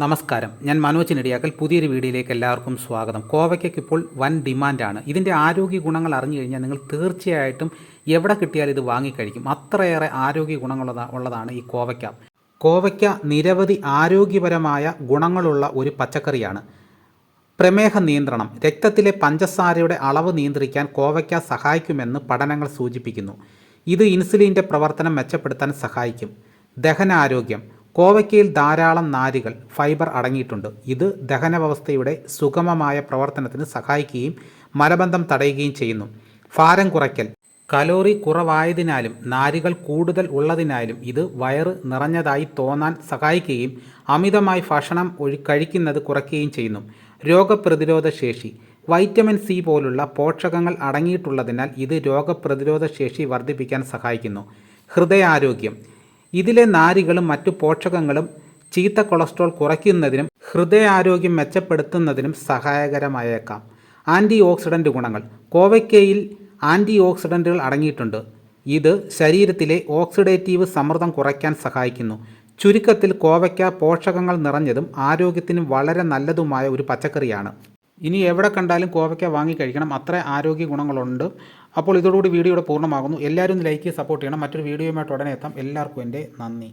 നമസ്കാരം. ഞാൻ മനോജ് നെടിയാക്കൽ. പുതിയൊരു വീഡിയോയിലേക്ക് എല്ലാവർക്കും സ്വാഗതം. കോവയ്ക്കൊക്കെ ഇപ്പോൾ വൻ ഡിമാൻഡാണ്. ഇതിന്റെ ആരോഗ്യ ഗുണങ്ങൾ അറിഞ്ഞു കഴിഞ്ഞാൽ നിങ്ങൾ തീർച്ചയായിട്ടും എവിടെ കിട്ടിയാലും ഇത് വാങ്ങിക്കഴിക്കും. അത്രയേറെ ആരോഗ്യ ഗുണങ്ങളുള്ള ഉള്ളതാണ് ഈ കോവയ്ക്ക. കോവയ്ക്ക നിരവധി ആരോഗ്യപരമായ ഗുണങ്ങളുള്ള ഒരു പച്ചക്കറിയാണ്. പ്രമേഹ നിയന്ത്രണം. രക്തത്തിലെ പഞ്ചസാരയുടെ അളവ് നിയന്ത്രിക്കാൻ കോവയ്ക്ക സഹായിക്കുമെന്ന് പഠനങ്ങൾ സൂചിപ്പിക്കുന്നു. ഇത് ഇൻസുലിന്റെ പ്രവർത്തനം മെച്ചപ്പെടുത്താൻ സഹായിക്കും. ദഹനാരോഗ്യം. കോവയ്ക്കയിൽ ധാരാളം നാരുകൾ ഫൈബർ അടങ്ങിയിട്ടുണ്ട്. ഇത് ദഹന വ്യവസ്ഥയുടെ സുഗമമായ പ്രവർത്തനത്തിന് സഹായിക്കുകയും മലബന്ധം തടയുകയും ചെയ്യുന്നു. ഭാരം കുറയ്ക്കൽ. കലോറി കുറവായതിനാലും നാരുകൾ കൂടുതൽ ഉള്ളതിനാലും ഇത് വയറ് നിറഞ്ഞതായി തോന്നാൻ സഹായിക്കുകയും അമിതമായി ഭക്ഷണം ഒഴി കഴിക്കുന്നത് കുറയ്ക്കുകയും ചെയ്യുന്നു. രോഗപ്രതിരോധ ശേഷി. വൈറ്റമിൻ സി പോലുള്ള പോഷകങ്ങൾ അടങ്ങിയിട്ടുള്ളതിനാൽ ഇത് രോഗപ്രതിരോധ ശേഷി വർദ്ധിപ്പിക്കാൻ സഹായിക്കുന്നു. ഹൃദയാരോഗ്യം. ഇതിലെ നാരുകളും മറ്റു പോഷകങ്ങളും ചീത്ത കൊളസ്ട്രോൾ കുറയ്ക്കുന്നതിനും ഹൃദയാരോഗ്യം മെച്ചപ്പെടുത്തുന്നതിനും സഹായകരമായേക്കാം. ആന്റി ഓക്സിഡന്റ് ഗുണങ്ങൾ. കോവയ്ക്കയിൽ ആന്റി ഓക്സിഡന്റുകൾ അടങ്ങിയിട്ടുണ്ട്. ഇത് ശരീരത്തിലെ ഓക്സിഡേറ്റീവ് സമ്മർദ്ദം കുറയ്ക്കാൻ സഹായിക്കുന്നു. ചുരുക്കത്തിൽ കോവയ്ക്ക പോഷകങ്ങൾ നിറഞ്ഞതും ആരോഗ്യത്തിനും വളരെ നല്ലതുമായ ഒരു പച്ചക്കറിയാണ്. ഇനി എവിടെ കണ്ടാലും കോവയ്ക്ക വാങ്ങി കഴിക്കണം. അത്ര ആരോഗ്യ ഗുണങ്ങളുണ്ട്. അപ്പോൾ ഇതോടുകൂടി വീഡിയോ ഇവിടെ പൂർണമാകുന്നു. എല്ലാവരും ലൈക്ക് സപ്പോർട്ട് ചെയ്യണം. മറ്റൊരു വീഡിയോയുമായിട്ട് ഉടനെ എത്താം. എല്ലാവർക്കും എന്റെ നന്ദി.